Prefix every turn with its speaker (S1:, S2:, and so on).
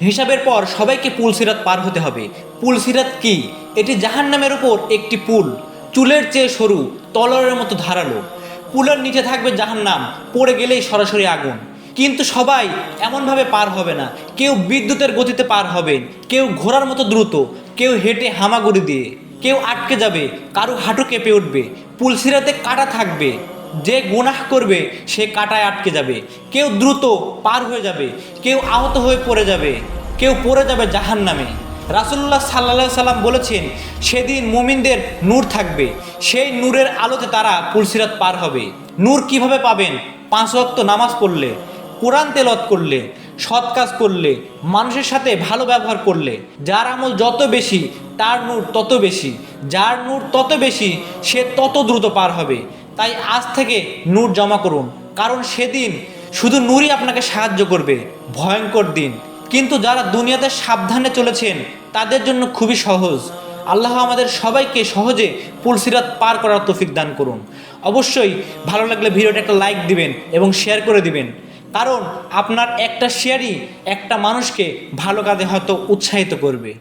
S1: হিসাবের পর সবাইকে পুলসিরাত পার হতে হবে। পুলসিরাত কি? এটি জাহান্নামের উপর একটি পুল। চুলের চেয়ে সরু তলরের মতো ধারালো। পুলের নিচে থাকবে জাহান্নাম, পড়ে গেলেই সরাসরি আগুন। কিন্তু সবাই এমনভাবে পার হবে না। কেউ বিদ্যুতের গতিতে পার হবেন কেউ ঘোড়ার মতো দ্রুত, কেউ হেঁটে হামাগুড়ি দিয়ে। কেউ আটকে যাবে, কারও হাঁটু কেঁপে উঠবে। পুলসিরাতে কাটা থাকবে। যে গুনাহ করবে, সে কাটায় আটকে যাবে। কেউ দ্রুত পার হয়ে যাবে, কেউ আহত হয়ে পড়ে যাবে, কেউ পড়ে যাবে জাহান নামে রাসুল্লাহ সাল্লা সাল্লাম বলেছেন, সেদিন মুমিনদের নূর থাকবে। সেই নূরের আলোতে তারা পুলসিরাত পার হবে। নূর কীভাবে পাবেন? পাঁচ ওয়াক্ত নামাজ পড়লে, কোরআন তেলত করলে, সৎ কাজ করলে, মানুষের সাথে ভালো ব্যবহার করলে। যার আমল যত বেশি, তার নূর তত বেশি। যার নূর তত বেশি, সে তত দ্রুত পার হবে। তাই আজ থেকে নূর জমা করুন। কারণ সেদিন শুধু নূরই আপনাকে সাহায্য করবে। ভয়ঙ্কর দিন। কিন্তু যারা দুনিয়াতে সাবধানে চলেছেন, তাদের জন্য খুবই সহজ। আল্লাহ আমাদের সবাইকে সহজে পুলসিরাত পার করার তৌফিক দান করুন। অবশ্যই ভালো লাগলে ভিডিওটা একটা লাইক দিবেন এবং শেয়ার করে দিবেন। কারণ আপনার একটা শেয়ারই একটা মানুষকে ভালো কাজে হয়তো উৎসাহিত করবে।